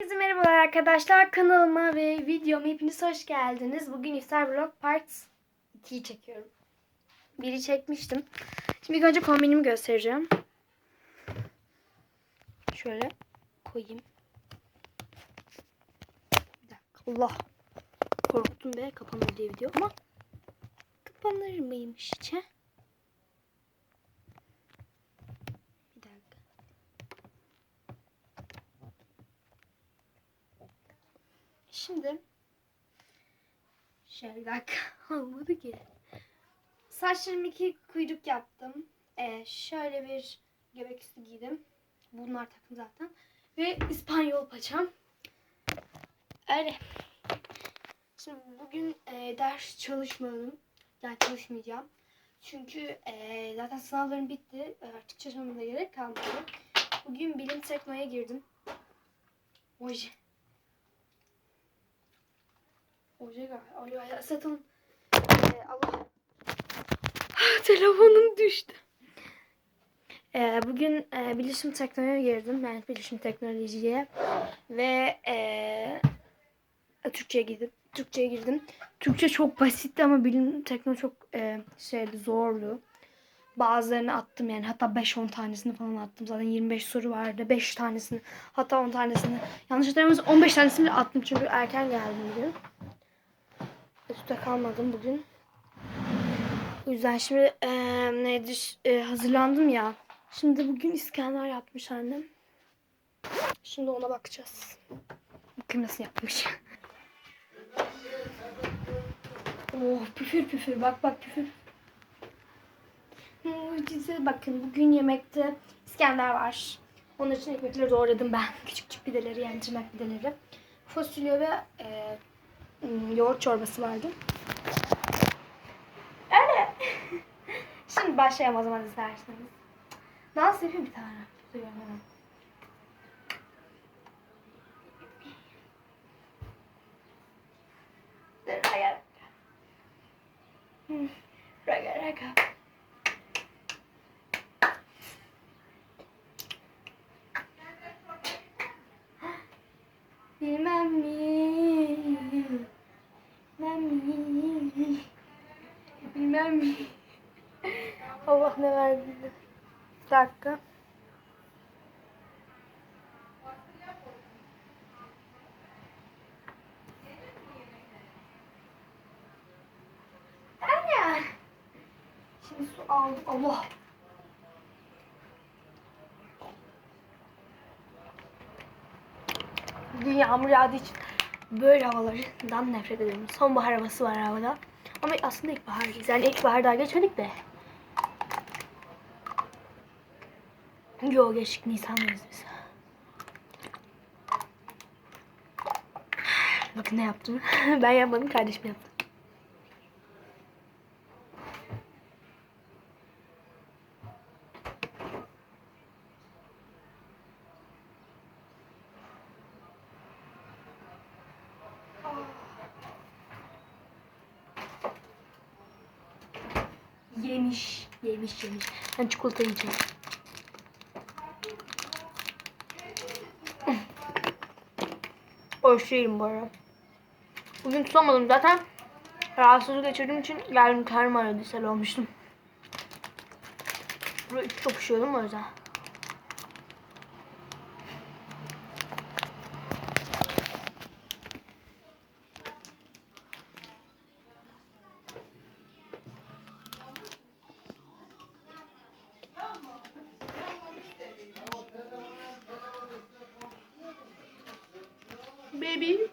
Herkese merhabalar arkadaşlar. Kanalıma ve videoma hepiniz hoş geldiniz. Bugün iftar vlog part 2'yi çekiyorum. Biri çekmiştim. Şimdi ilk önce kombinimi göstereceğim. Şöyle koyayım. Allah. Korktum be kapanır diye video ama kapanır mıymış hiç he? Bir dakika. Şimdi şöyle bir dakika olmadı ki. Saçlarımı iki kuyruk yaptım. Ee, şöyle bir göbek üstü giydim. Bunlar takım zaten. Ve İspanyol paçam. Öyle. Şimdi bugün e, ders çalışmadım. Yani çalışmayacağım. Çünkü e, zaten sınavlarım bitti. Artık çalışmama da gerek kalmadı. Bugün bilim teknoya girdim. Oje. Oje galiba. Ay, ay, zaten e, Allah. Telefonum düştü. E, bugün e, bilişim teknolojiye girdim. Yani bilişim teknolojiye. Ve e, Türkçe'ye girdim. Türkçe'ye girdim. Türkçe çok basitti ama bilim teknoloji çok e, şeydi zorlu. Bazılarını attım yani hatta 5-10 tanesini falan attım. Zaten 25 soru vardı. 5 tanesini hatta 10 tanesini yanlış hatırlamıyorsam 15 tanesini attım çünkü erken geldim bugün. Üstte kalmadım bugün. O yüzden şimdi e, nedir e, hazırlandım ya. Şimdi bugün İskender yapmış annem. Şimdi ona bakacağız. Bakayım nasıl yapmış. oh püfür püfür bak bak püfür. Mucize bakın bugün yemekte İskender var. Onun için ekmekleri doğradım ben. Küçük küçük pideleri yani tırnak pideleri. Fasulye ve e, yoğurt çorbası vardı. Öyle. Şimdi başlayalım o zaman isterseniz. Nasıl yapayım bir tane? Duyuyorum hemen. Hmm, Raga raga. Bilmem mi? Mi? Allah ne verdi? Bir dakika. Anne. Şimdi su aldım. Allah. Bugün yağmur yağdığı için böyle havalardan nefret ediyorum. Sonbahar havası var havada. Ama aslında ilkbahardayız. Yani ilkbahar daha geçmedik de. Yo geçtik Nisan'dayız biz. Bakın ne yaptım. ben yapmadım kardeşim yaptı. Yemiş. Yemiş yemiş. Ben çikolata yiyeceğim. Bu ara. Bugün tutamadım zaten. Rahatsızlık geçirdiğim için geldim karnım ağrıyordu. Sel olmuştum. Buraya çok üşüyordum o yüzden. Baby.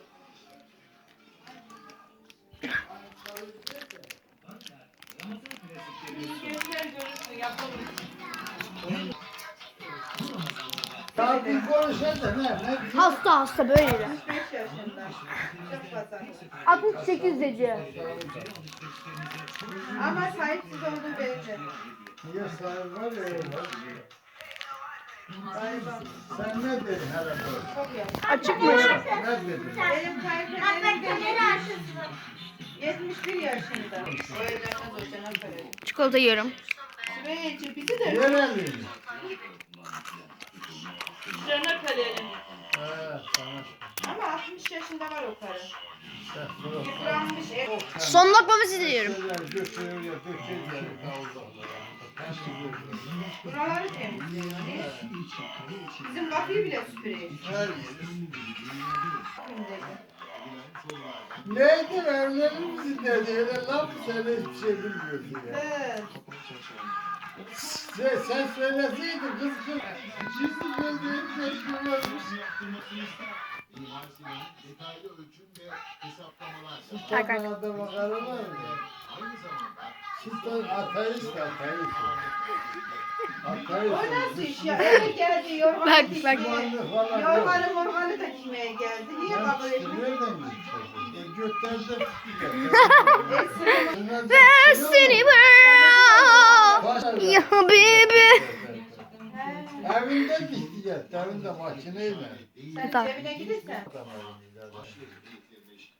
Ya bir konuşan da ne? Ne? Hasta hasta böyle. 5 yaşında. Çok fazla. 68 dedi. Ama sahipsiz olduğu belli. Niye sahip var ya. Sen ne dedin yaşlı. Açıkmış. Ne dedin? Benim kayınpederim 71 yaşında. Çikolata yiyorum. Sümeyye'ci bizi de kalıyor. He, tamam. Ama 60 yaşında var o karı. Son lokmamı size diyorum. Buraları temizliyor. Ne? Bizim kapıyı bile süpürüyor. Neydi evlenir misin dedi. Öyle laf sen hiçbir şey bilmiyorsun ya. Evet. Sen, sen söyleseydin kız kız. Yüzü gözlerim şaşırıyormuş. Sultan adama karılar mı? Sultan ateist ateist. Ateist. O nasıl iş ya? Eve geldi yorganı Bak, bak. dikmeye. falan yok. Yorganı morganı da giymeye geldi. Niye kabul etmiyor? nereden gideceğiz? E götlerde Destiny Ya Evinde gitti ya. Evinde makineyle. Sen Tamam. cebine gidersen.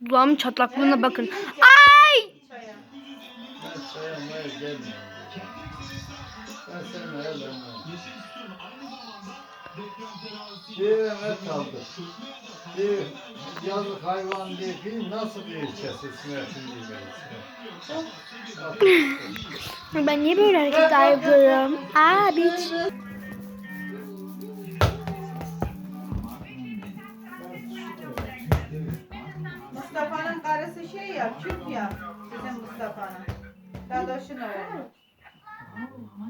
Dudağımın çatlaklığına bakın. Ay! Çaya. Ben sayamaya gelmiyorum. Ben seni evlenmem. Bir emet aldı. Bir yazık hayvan diye bir nasıl bir ilçesi sinetin gibi. Ben niye böyle hareketler yapıyorum? Abi. Mustafa'nın karısı şey ya, Kürt ya. Bizim Mustafa'nın. Dadoşun oğlu.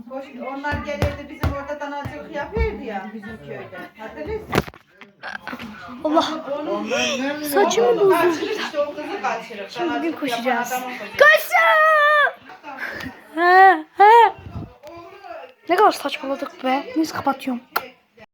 Hoş, onlar gelirdi bizim orada danacılık yapıyordu ya bizim köyde. Hatırlıyorsun? Allah. Saçımı kaçırıp. Şimdi bugün koşacağız. he. Ne kadar saçmaladık be. Neyse kapatıyorum.